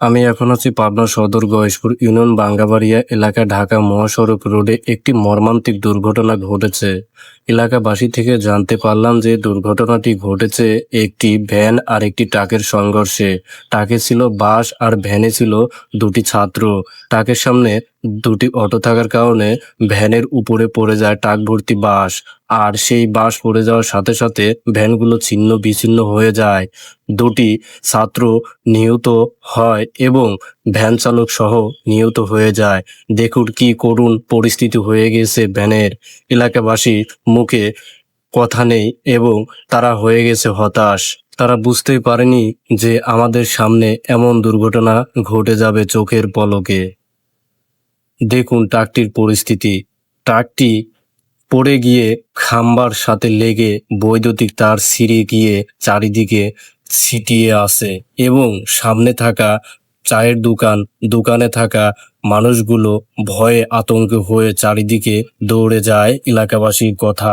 আমি এখন আছি পাবনা সদর গয়েশপুর ইউনিয়ন বাঙ্গাবাড়িয়া এলাকা ঢাকা মহাসড়ক রোডে একটি মর্মান্তিক দুর্ঘটনা ঘটেছে। এলাকাবাসী থেকে জানতে পারলাম যে দুর্ঘটনাটি ঘটেছে একটি ভ্যান আর একটি ট্রাকের সংঘর্ষে। ট্রাকে ছিল বাস আর ভ্যানে ছিল দুটি ছাত্র। ট্রাকের সামনে দুটি অটো থাকার কারণে ভ্যানের উপরে পড়ে যায় ট্রাক ভর্তি বাস আর সেই বাস পড়ে যাওয়ার সাথে সাথে ভ্যানগুলো ছিন্ন বিচ্ছিন্ন হয়ে যায়। দুটি ছাত্র নিহত হয় এবং ভ্যান চালক সহ নিহত হয়ে যায়। দেখুন কি করুণ পরিস্থিতি হয়ে গেছে ভ্যানের। এলাকাবাসী মুখে কথা নেই এবং তারা হয়ে গেছে হতাশ। তারা বুঝতেই পারেনি যে আমাদের সামনে এমন দুর্ঘটনা ঘটে যাবে চোখের পলকে। দেখুন ট্রাকটির পরিস্থিতি। ট্রাকটি পড়ে গিয়ে খাম্বার সাথে লেগে বৈদ্যুতিক তার ছিঁড়ে গিয়ে চারিদিকে ছিটিয়ে আসে এবং সামনে থাকা চায়ের দোকান, দোকানে থাকা মানুষগুলো ভয়ে আতঙ্ক হয়ে চারিদিকে দৌড়ে যায় এলাকাবাসীর কথা।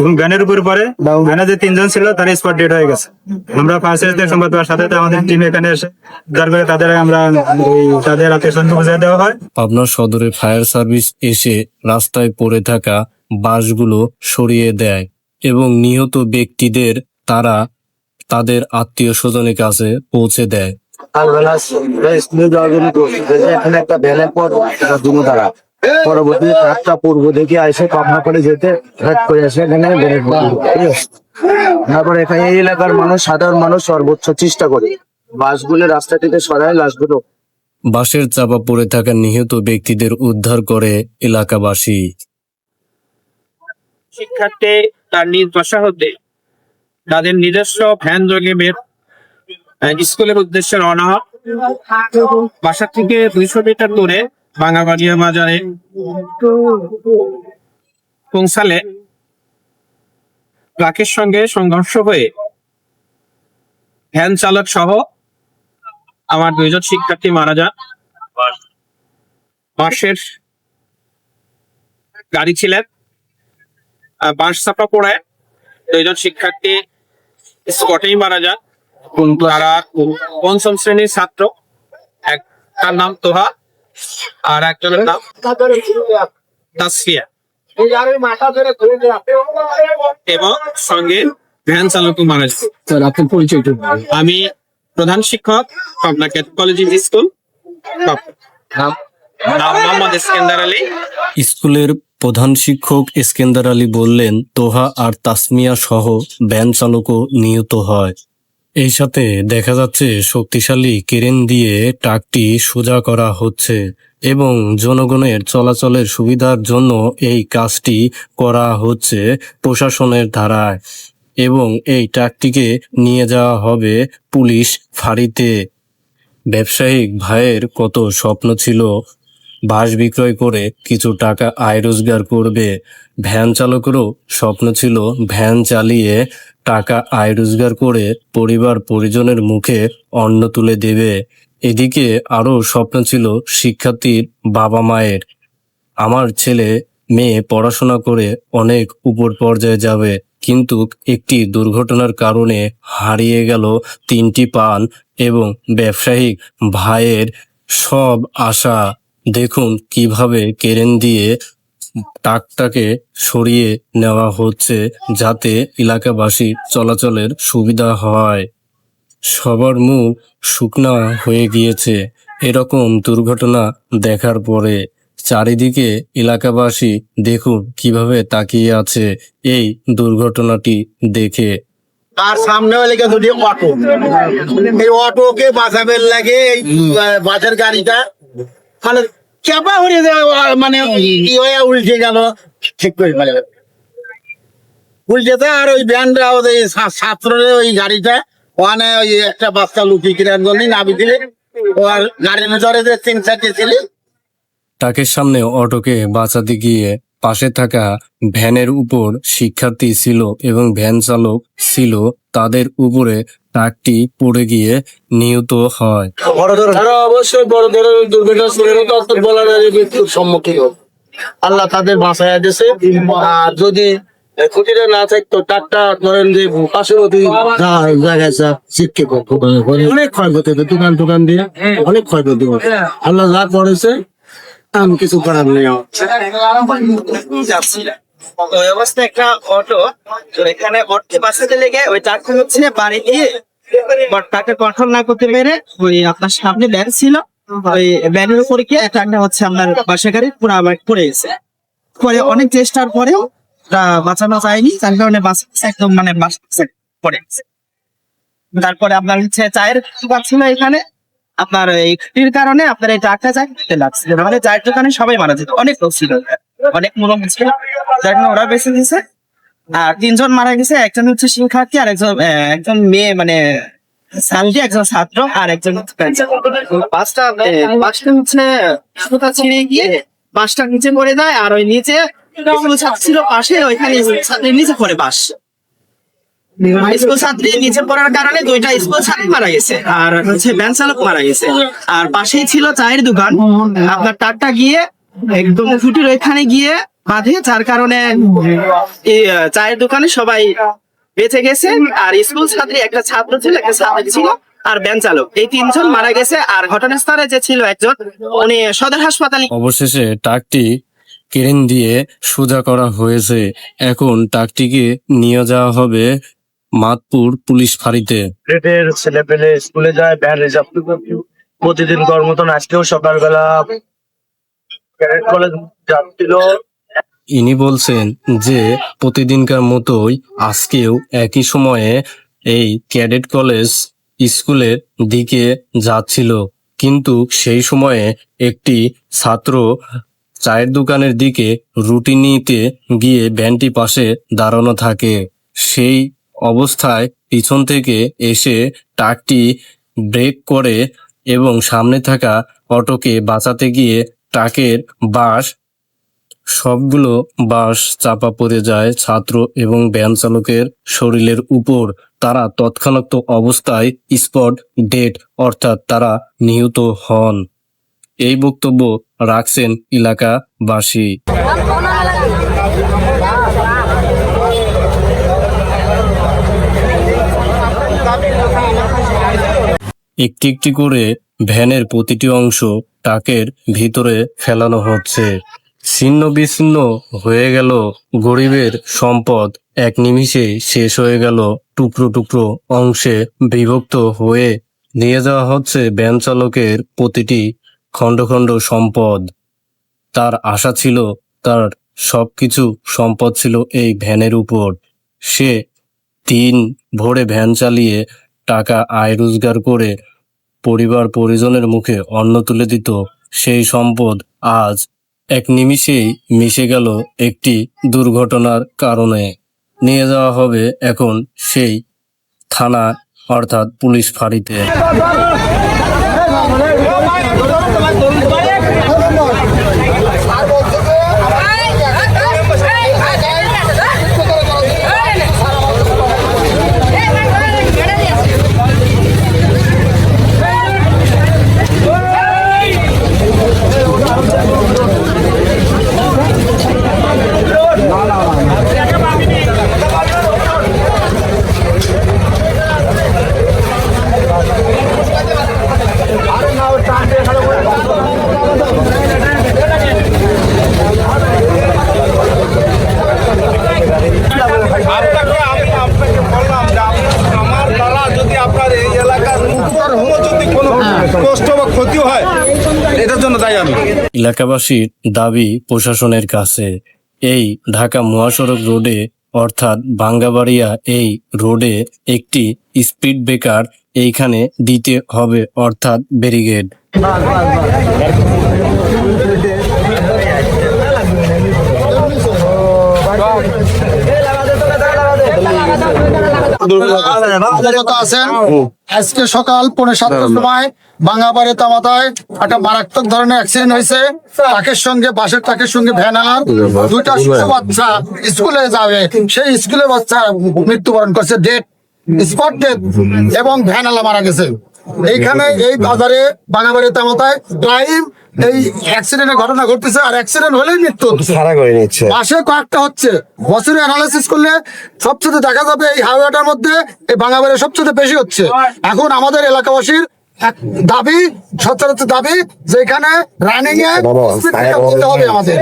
এবং ভ্যানের উপরে পড়ে ভ্যানে যে তিনজন ছিল তার স্পট ডেট হয়ে গেছে। আমরা ফায়ার সার্ভিসের সংবাদ পাওয়ার সাথে আমাদের টিম এখানে এসে উদ্ধার করে তাদের আমরা ওই তাদের আত্মীয় স্বজন বুঝিয়ে দেওয়া হয়। পাবনা সদরে ফায়ার সার্ভিস এসে রাস্তায় পড়ে থাকা বাসগুলো সরিয়ে দেয় এবং নিহত ব্যক্তিদের তারা তাদের আত্মীয় স্বজনের কাছে পৌঁছে দেয়। একটা পর পরবর্তীতে ট্রাকটা পূর্ব দিকে এসে পাবনা করে যেতে ট্রাক করে আসে এখানে তারপর এখানে এই এলাকার মানুষ সাধারণ মানুষ সর্বোচ্চ চেষ্টা করে। বাসগুলো রাস্তা থেকে সরায় লাশগুলো। বাসের চাপা পড়ে থাকা নিহত ব্যক্তিদের উদ্ধার করে এলাকাবাসী। শিক্ষার্থী তার নিজ বাসা হতে তাদের নিজস্ব ভ্যান যোগে বের স্কুলের উদ্দেশ্যে রওনা হয়। বাসা থেকে দুইশো মিটার দূরে ভাঙাবাড়িয়া বাজারে পৌঁছালে ট্রাকের সঙ্গে সংঘর্ষ হয়ে ভ্যান চালক সহ আমার দুইজন শিক্ষার্থী মারা যান। বাসের গাড়ি ছিলেন বাঁশ চাপা পড়ায় দুইজন শিক্ষার্থী স্পটেই মারা যান। তারা পঞ্চম শ্রেণির ছাত্র। এক তার নাম তোহা। আর একজনের নাম? তাসফিয়া। এবং সঙ্গে ভ্যান চালকও মারা যান আপনার পরিচয়টা আমি প্রধান শিক্ষক পাবনা কলেজ স্কুল নাম মোহাম্মদ ইস্কেন্দার আলী। স্কুলের প্রধান শিক্ষক এসকেন্দার আলী বললেন, তোহা আর তাসমিয়া সহ ভ্যান চালকও নিহত হয়। এই সাথে দেখা যাচ্ছে শক্তিশালী কেরেন দিয়ে ট্রাকটি সোজা করা হচ্ছে এবং জনগণের চলাচলের সুবিধার জন্য এই কাজটি করা হচ্ছে প্রশাসনের ধারায় এবং এই ট্রাকটিকে নিয়ে যাওয়া হবে পুলিশ ফাঁড়িতে। ব্যবসায়িক ভাইয়ের কত স্বপ্ন ছিল বাস বিক্রয় করে কিছু টাকা আয় রোজগার করবে। ভ্যান চালকেরও স্বপ্ন ছিল ভ্যান চালিয়ে টাকা আয় রোজগার করে পরিবার পরিজনের মুখে অন্ন তুলে দেবে। এদিকে আরও স্বপ্ন ছিল শিক্ষার্থীর বাবা মায়ের। আমার ছেলে মেয়ে পড়াশোনা করে অনেক উপর পর্যায়ে যাবে, কিন্তু একটি দুর্ঘটনার কারণে হারিয়ে গেল তিনটি পান এবং ব্যবসায়িক ভাইয়ের সব আশা। দেখুন কীভাবে কেরেন দিয়ে টাকটাকে সরিয়ে নেওয়া হচ্ছে যাতে এলাকাবাসী চলাচলের সুবিধা হয়। সবার মুখ শুকনা হয়ে গিয়েছে। এরকম দুর্ঘটনা দেখার পরে চারিদিকে এলাকাবাসী দেখুন কীভাবে তাকিয়ে আছে এই দুর্ঘটনাটি দেখে। তার সামনে লেগে দুটি অটো। এই অটোকে বাঁচাবে লাগে বাসের গাড়িটা মানে চাপা হয়ে মানে ই হয়ে উল্টে গেল। ঠিক করে মানে উল্টেতে আর ওই ওই ছাত্রের ওই গাড়িটা ওখানে ওই একটা বাচ্চা জন্য নাবি দিলে। আর গাড়ির ভিতরে যে তিন চারটে ছেলে। ট্রাকের সামনে অটোকে বাঁচাতে গিয়ে পাশে থাকা ভ্যানের উপর শিক্ষার্থী ছিল এবং ভ্যান চালক ছিল তাদের উপরে ট্রাকটি পড়ে গিয়ে নিহত হয়। তারা অবশ্যই বড় ধরনের দুর্ঘটনা তত বলার মৃত্যুর সম্মুখীন হবে। আল্লাহ তাদের বাঁচায় দিয়েছে। আর যদি খুঁটিটা না থাকতো টাকটা ধরেন যে পার্শ্ববর্তী জায়গায় যা শিক্ষিত অনেক ক্ষয়ক্ষতি হতো দোকান টোকান দিয়ে অনেক ক্ষয়ক্ষতি হতো। আল্লাহ যা করেছে আমি কিছু করার নেই। ওই একটা অটো তো এখানে ওই হচ্ছে বাড়ি দিয়ে কন্ট্রোল না করতে পেরে ওই আপনার সামনে ব্যান ছিল। ওই ব্যানের উপরে গিয়ে ট্রাকটা হচ্ছে আপনার বাসা গাড়ি পুরো পড়ে গেছে। পরে অনেক চেষ্টার পরেও বাঁচানো যায়নি, তার কারণে বাঁচা একদম মানে বাঁচা পড়ে গেছে। তারপরে আপনার হচ্ছে চায়ের দোকান ছিল এখানে। আপনার এই ক্ষতির কারণে আপনার এই ট্রাকটা চাকরিতে লাগছে। মানে চায়ের দোকানে সবাই মারা যেত, অনেক লোক ছিল। অনেক মুরম ছিল। কারণে ওরা বেঁচে গেছে আর তিনজন মারা গেছে একজন হচ্ছে শিক্ষার্থী আর একজন একজন মেয়ে মানে সালটি একজন ছাত্র আর একজন। বাসটা আহ, বাসটা হচ্ছে সুতা ছিঁড়ে গিয়ে বাসটা নিচে পড়ে যায় আর ওই নিচে ছাত্র ছিল পাশে ওইখানে ছাত্রীর নিচে পড়ে বাস স্কুল ছাত্রী নিচে পড়ার কারণে দুইটা স্কুল ছাত্রী মারা গেছে আর হচ্ছে চালক মারা গেছে। আর পাশেই ছিল চায়ের দোকান। আপনার টাকটা গিয়ে একদম ফুটির ওইখানে গিয়ে বাঁধে যার কারণে চায়ের দোকানে সবাই বেঁচে গেছে। আর স্কুল ছাত্রী একটা ছাত্র ছিল একটা ছাত্রী ছিল আর ভ্যান চালক। এই তিনজন মারা গেছে আর ঘটনাস্থলে যে ছিল একজন উনি সদর হাসপাতালে অবশেষে ট্রাকটি ক্রেন দিয়ে সোজা করা হয়েছে। এখন ট্রাকটিকে নিয়ে যাওয়া হবে মাতপুর পুলিশ ফাঁড়িতে। গ্রেডের ছেলে পেলে স্কুলে যায় ভ্যান রিজার্ভ প্রতিদিন কর্মতন। আজকেও সকালবেলা ক্যাডেট কলেজ যাচ্ছিল। ইনি বলছেন যে, প্রতিদিনকার মতোই আজকেও একই সময়ে এই ক্যাডেট কলেজ স্কুলের দিকে যাচ্ছিল। কিন্তু সেই সময়ে একটি ছাত্র চায়ের দোকানের দিকে রুটি নিতে গিয়ে ভ্যানটি পাশে দাঁড়ানো থাকে। সেই অবস্থায় পিছন থেকে এসে ট্রাকটি ব্রেক করে এবং সামনে থাকা অটোকে বাঁচাতে গিয়ে ট্রাকের বাস সবগুলো বাস চাপা পড়ে যায় ছাত্র এবং ভ্যান চালকের শরীরের উপর। তারা তৎক্ষণাৎ অবস্থায় স্পট ডেট অর্থাৎ তারা নিহত হন। এই বক্তব্য রাখছেন এলাকাবাসী। একটি একটি করে ভ্যানের প্রতিটি অংশ ট্রাকের ভিতরে ফেলানো হচ্ছে। ছিন্ন বিচ্ছিন্ন হয়ে গেল গরিবের সম্পদ। এক নিমিষে শেষ হয়ে গেল টুকরো টুকরো অংশে বিভক্ত হয়ে নিয়ে যাওয়া হচ্ছে ব্যান চালকের প্রতিটি খণ্ড খণ্ড সম্পদ। তার আশা ছিল, তার সব কিছু সম্পদ ছিল এই ভ্যানের উপর। সে দিন ভোরে ভ্যান চালিয়ে টাকা আয় রোজগার করে পরিবার পরিজনের মুখে অন্ন তুলে দিত। সেই সম্পদ আজ এক নিমিষেই মিশে গেল একটি দুর্ঘটনার কারণে। নিয়ে যাওয়া হবে এখন সেই থানা, অর্থাৎ পুলিশ ফাঁড়িতে আপনাকে আমি আপনাকে বললাম যে আপ- আমার দ্বারা যদি আপনার এই এলাকার কোনো যদি কোনো কষ্ট বা ক্ষতি হয় এটার জন্য দায়ী আমি এলাকাবাসীর দাবি প্রশাসনের কাছে। এই ঢাকা মহাসড়ক রোডে, অর্থাৎ বাঙ্গাবাড়িয়া এই রোডে একটি স্পিড ব্রেকার এইখানে দিতে হবে, অর্থাৎ ব্যারিগেড আছেন? আজকে সকাল পৌনে সাতটার সময় বাঙাবাড়ি তামাতায় একটা মারাত্মক ধরনের অ্যাক্সিডেন্ট হয়েছে। ট্রাকের সঙ্গে বাসের ট্রাকের সঙ্গে ভ্যান আর দুইটা বাচ্চা স্কুলে যাবে। সেই স্কুলের বাচ্চা মৃত্যুবরণ করছে। ডেট স্পট ডেট এবং ভ্যানালা মারা গেছে। এইখানে এই বাজারে বাঙাবাড়ি তামাতায় টাইম এই অ্যাক্সিডেন্টের ঘটনা ঘটতেছে আর অ্যাক্সিডেন্ট হলেই মৃত্যু ভাড়া করে নিচ্ছে। মাসে কয়েকটা হচ্ছে। বছরে অ্যানালাইসিস করলে সবচেয়ে দেখা যাবে এই হাইওয়েটার মধ্যে এই বাঙাবাড়ি সবচেয়ে বেশি হচ্ছে। এখন আমাদের এলাকাবাসীর এক দাবি সচরাচর দাবি যে এখানে রানিং এ speed হবে আমাদের।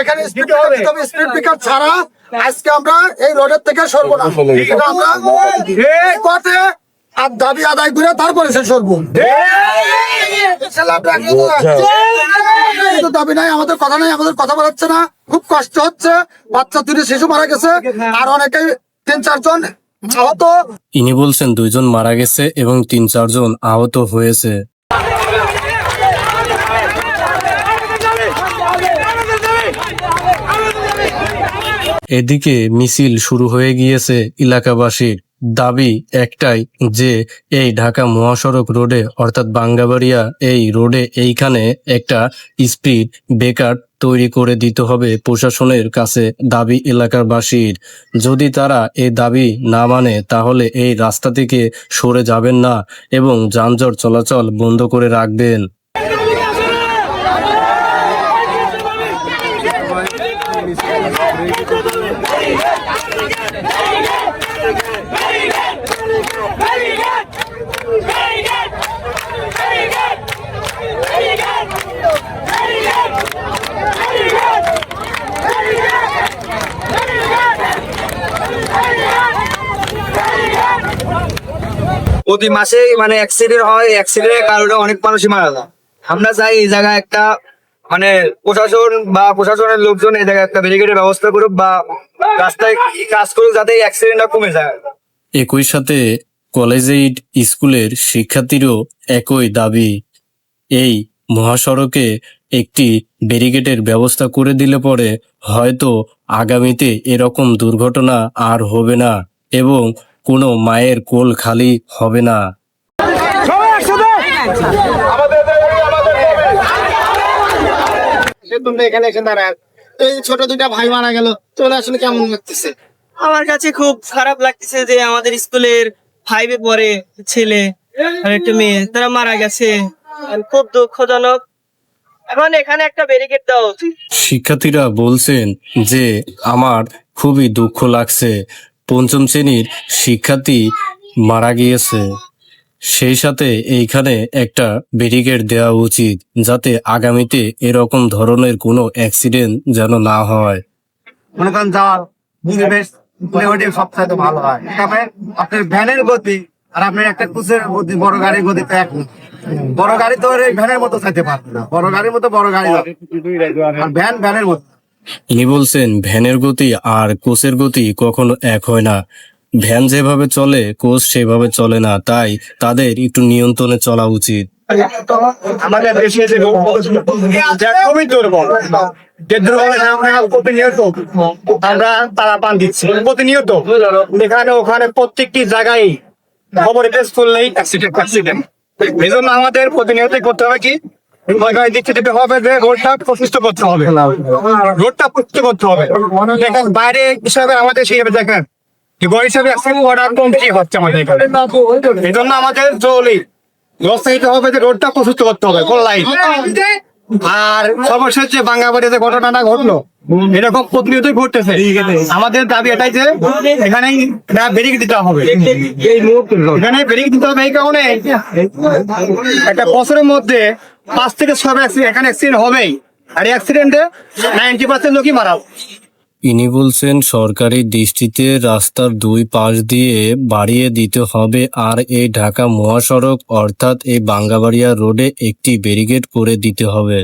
এখানে স্পিড হবে। স্পিড ব্রেকার ছাড়া আজকে আমরা এই রোডের থেকে সরবো না আমরা পথে আর দাবি আদায় করে তারপরে সে সরবো দাবি নাই আমাদের কথা নাই আমাদের কথা বলাচ্ছে না খুব কষ্ট হচ্ছে বাচ্চা দুটি শিশু মারা গেছে আর অনেকে তিন চারজন আহত ইনি বলছেন দুইজন মারা গেছে এবং তিন চারজন আহত হয়েছে এদিকে মিছিল শুরু হয়ে গিয়েছে। এলাকাবাসীর দাবি একটাই যে, এই ঢাকা মহাসড়ক রোডে, অর্থাৎ বাঙ্গাবাড়িয়া এই রোডে এইখানে একটা স্পিড ব্রেকার তৈরি করে দিতে হবে প্রশাসনের কাছে দাবি এলাকাবাসীর। যদি তারা এই দাবি না মানে তাহলে এই রাস্তা থেকে সরে যাবেন না এবং যানজট চলাচল বন্ধ করে রাখবেন। প্রতি মাসে মানে অ্যাক্সিডেন্ট হয় অ্যাক্সিডেন্টের কারণে অনেক মানুষই মারা যায়। আমরা চাই এই জায়গায় একটা মানে প্রশাসন বা প্রশাসনের লোকজন এই জায়গায় একটা ব্যারিকেডের ব্যবস্থা করুক বা রাস্তায় কাজ করুক যাতে অ্যাক্সিডেন্টটা কমে যায়। একই সাথে কলেজেইড স্কুলের শিক্ষার্থীরও একই দাবি। এই মহাসড়কে একটি ব্যারিকেডের ব্যবস্থা করে দিলে পরে হয়তো আগামীতে এরকম দুর্ঘটনা আর হবে না। এবং কোনো মায়ের কোল খালি হবে না। তোমরা এখানে এসে দাঁড়ায় এই ছোট দুইটা ভাই মারা গেল তোমরা আসলে কেমন লাগতেছে? আমার কাছে খুব খারাপ লাগতেছে যে আমাদের স্কুলের ফাইভে পড়ে ছেলে আর একটা মেয়ে তারা মারা গেছে। খুব দুঃখজনক। এখন এখানে একটা ব্যারিকেড দেওয়া উচিত শিক্ষার্থীরা বলছেন যে আমার খুবই দুঃখ লাগছে। পঞ্চম শ্রেণির শিক্ষার্থী মারা গিয়েছে। সেই সাথে এইখানে একটা ব্যারিকেড দেওয়া উচিত যাতে আগামীতে এরকম ধরনের কোনো অ্যাক্সিডেন্ট যেন না হয়। ভ্যানের একটা বড় গাড়ির গতি বড় গাড়ি তো ভ্যানের মতো চাইতে পারবে না। বড় গাড়ির মতো বড় গাড়ি ভ্যান ভ্যানের মতো। ইনি বলছেন, ভ্যানের গতি আর কোচের গতি কখনো এক হয় না। ভ্যান যেভাবে চলে, কোচ সেভাবে চলে না। তাই তাদের একটু নিয়ন্ত্রণে চলা উচিত। আমরা প্রতিনিয়ত। এখানে, ওখানে প্রত্যেকটি জায়গায় খবর আমাদের প্রতিনিয়ত করতে হবে কি? ওইখানে হবে যে রোডটা প্রতিষ্ঠিত করতে হবে। রোডটা প্রতিষ্ঠিত করতে হবে। দেখেন বাইরে হিসাবে আমাদের সেইভাবে দেখেন গড় হিসাবে অর্ডার কম কি হচ্ছে আমাদের এখানে। এই জন্য আমাদের জরুরি ব্যবস্থা হবে যে রোডটা প্রস্তুত করতে হবে কোন লাইন আর সর্বশেষ যে বাঙ্গাবাড়িতে ঘটনাটা ঘটলো এরকম প্রতিনিয়তই ঘটতেছে। আমাদের দাবি এটাই যে এখানে ব্রেক দিতে হবে। এখানে ব্রেক দিতে হবে এই কারণে। একটা বছরের মধ্যে পাঁচ থেকে ছয় এখানে অ্যাক্সিডেন্ট হবেই। আর অ্যাক্সিডেন্টে নাইনটি পার্সেন্ট লোকই মারা ইনি বলছেন, সরকারি দৃষ্টিতে রাস্তার দুই পাশ দিয়ে বাড়িয়ে দিতে হবে, আর এই ঢাকা মহাসড়ক, অর্থাৎ এই বাঙ্গাবাড়িয়া রোডে একটি ব্যারিকেড করে দিতে হবে।